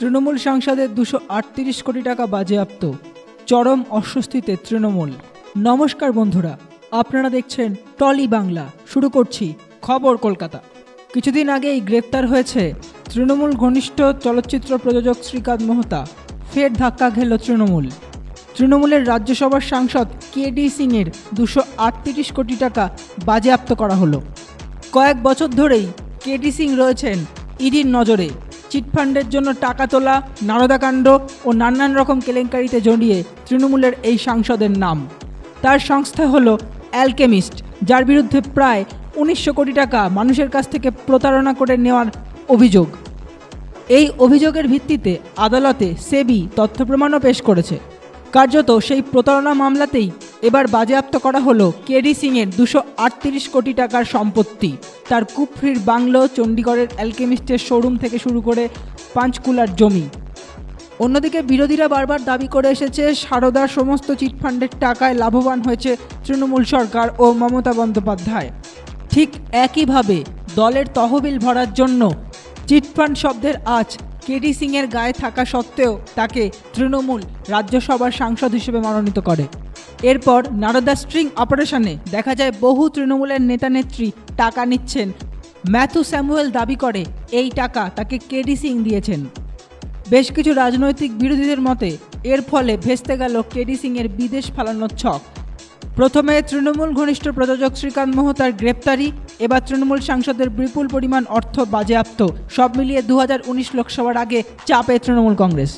তৃণমূল সাংসদের দুশো আটত্রিশ কোটি টাকা বাজেয়াপ্ত। চরম অস্বস্তিতে তৃণমূল। নমস্কার বন্ধুরা, আপনারা দেখছেন টলি বাংলা। শুরু করছি খবর কলকাতা। কিছুদিন আগেই গ্রেপ্তার হয়েছে তৃণমূল ঘনিষ্ঠ চলচ্চিত্র প্রযোজক শ্রীকান্ত মোহতা। ফের ধাক্কা খেল তৃণমূল। তৃণমূলের রাজ্যসভার সাংসদ কে ডি সিংয়ের দুশো আটত্রিশ কোটি টাকা বাজেয়াপ্ত করা হলো। কয়েক বছর ধরেই কেটি সিং রয়েছেন ইডির নজরে। চিটফান্ডের জন্য টাকা তোলা নারদাকাণ্ড ও নানান রকম কেলেঙ্কারিতে জড়িয়ে তৃণমূলের এই সাংসদের নাম। তার সংস্থা হলো অ্যালকেমিস্ট, যার বিরুদ্ধে প্রায় উনিশশো কোটি টাকা মানুষের কাছ থেকে প্রতারণা করে নেওয়ার অভিযোগ। এই অভিযোগের ভিত্তিতে আদালতে সেবি তথ্য প্রমাণও পেশ করেছে। কার্যত সেই প্রতারণা মামলাতেই এবার বাজেয়াপ্ত করা হলো কেডি সিংয়ের দুশো আটত্রিশ কোটি টাকার সম্পত্তি। তার কুফরির বাংলো চণ্ডীগড়ের অ্যালকেমিস্টের শোরুম থেকে শুরু করে পাঁচকুলার জমি। অন্যদিকে বিরোধীরা বারবার দাবি করে এসেছে, সারদার সমস্ত চিটফান্ডের টাকায় লাভবান হয়েছে তৃণমূল সরকার ও মমতা বন্দ্যোপাধ্যায়। ঠিক একইভাবে দলের তহবিল ভরার জন্য চিটফান্ড শব্দের আজ কেডি সিংয়ের গায়ে থাকা সত্ত্বেও তাকে তৃণমূল রাজ্যসভার সাংসদ হিসেবে মনোনীত করে। এরপর নারদা স্ট্রিং অপারেশনে দেখা যায় বহু তৃণমূলের নেতানেত্রী টাকা নিচ্ছেন। ম্যাথু স্যামুয়েল দাবি করে, এই টাকা তাকে কেডি সিং দিয়েছেন। বেশ কিছু রাজনৈতিক বিরোধীদের মতে, এর ফলে ভেস্তে গেল কেডি সিংয়ের বিদেশ ফালানোর ছক। প্রথমে তৃণমূল ঘনিষ্ঠ প্রযোজক শ্রীকান্ত মোহতার গ্রেপ্তারি এবার তৃণমূল সাংসদের বিপুল পরিমাণ অর্থ বাজেয়াপ্ত। সব মিলিয়ে দু হাজার উনিশ লোকসভার আগে চাপে তৃণমূল কংগ্রেস।